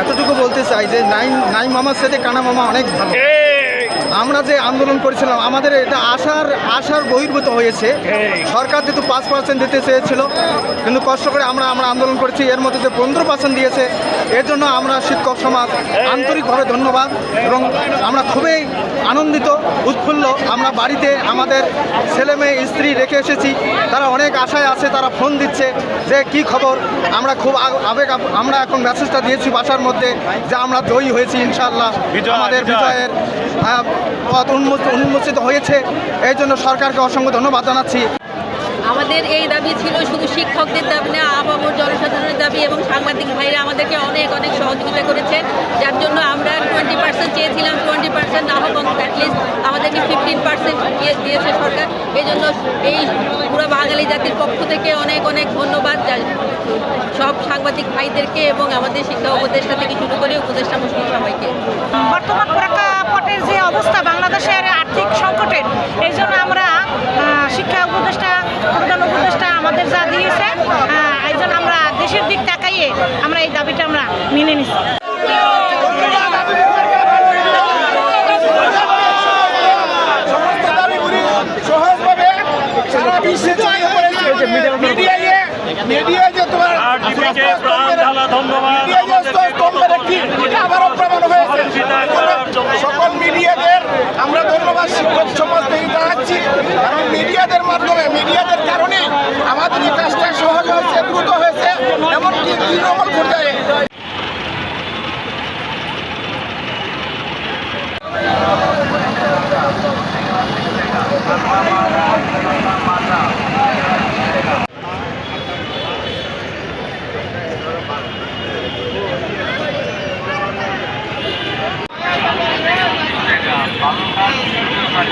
এতটুকু বলতে চাই যে নাই নাইম মামার সাথে কানা মামা অনেক ভালো। আমরা যে আন্দোলন করেছিলাম আমাদের এটা আশার আশার বহির্ভূত হয়েছে। সরকার যেহেতু পাঁচ পার্সেন্ট দিতে চেয়েছিল কিন্তু কষ্ট করে আমরা আমরা আন্দোলন করেছি। এর মধ্যে যে পনেরো পার্সেন্ট দিয়েছে এর জন্য আমরা শিক্ষক সমাজ আন্তরিকভাবে ধন্যবাদ এবং আমরা খুবই আনন্দিত উৎফুল্ল। আমরা বাড়িতে আমাদের ছেলে মেয়ে স্ত্রী রেখে এসেছি। তারা অনেক আশায় আছে তারা ফোন দিচ্ছে যে কি খবর? আমরা খুব আবেগ আমরা এখন মেসেজটা দিয়েছি বাসার মধ্যে যে আমরা জয়ী হয়েছি ইনশাআল্লাহ। আমাদের বিজয়ের আহ, পথ উন্মোচ- উন্মোচিত হয়েছে। এই জন্য সরকারকে অসংখ্য ধন্যবাদ জানাচ্ছি। আমাদের এই দাবি ছিল শুধু শিক্ষকদের দাবি না আবাবর জনসাধারণের দাবি এবং সাংবাদিক ভাইরা আমাদেরকে অনেক অনেক সহযোগিতা করেছে। যার জন্য আমরা টোয়েন্টি পার্সেন্ট চেয়েছিলাম টোয়েন্টি পার্সেন্ট না হোক অ্যাটলিস্ট আমাদেরকে ফিফটিন পার্সেন্ট দিয়েছে সরকার। এই জন্য এই পুরো বাঙালি জাতির পক্ষ থেকে অনেক অনেক ধন্যবাদ। সব সাংবাদিক ভাইদেরকে এবং আমাদের শিক্ষা উপদেষ্টা থেকে শুরু করে উপদেষ্টা মুসলিম সবাইকে। বর্তমান প্রেক্ষাপটের যে অবস্থা বাংলাদেশের আর্থিক সংকটের এই জন্য আমরা আহ, শিক্ষা উপদেষ্টা প্রধান উপদেষ্টা আমাদের যা দিয়েছে জন্য আমরা দেশের দিক তাকাইয়ে আমরা এই দাবিটা আমরা মেনে নিচ্ছি তোমার। সকল মিডিয়াদের, আমরা ধন্যবাদ শিক্ষক সমাজ থেকে জানাচ্ছি কারণ মিডিয়াদের মাধ্যমে, মিডিয়াদের আমাদের কাজটা সহজ হয়েছে দ্রুত হয়েছে এমনকি তৃণমূল পর্যায়ে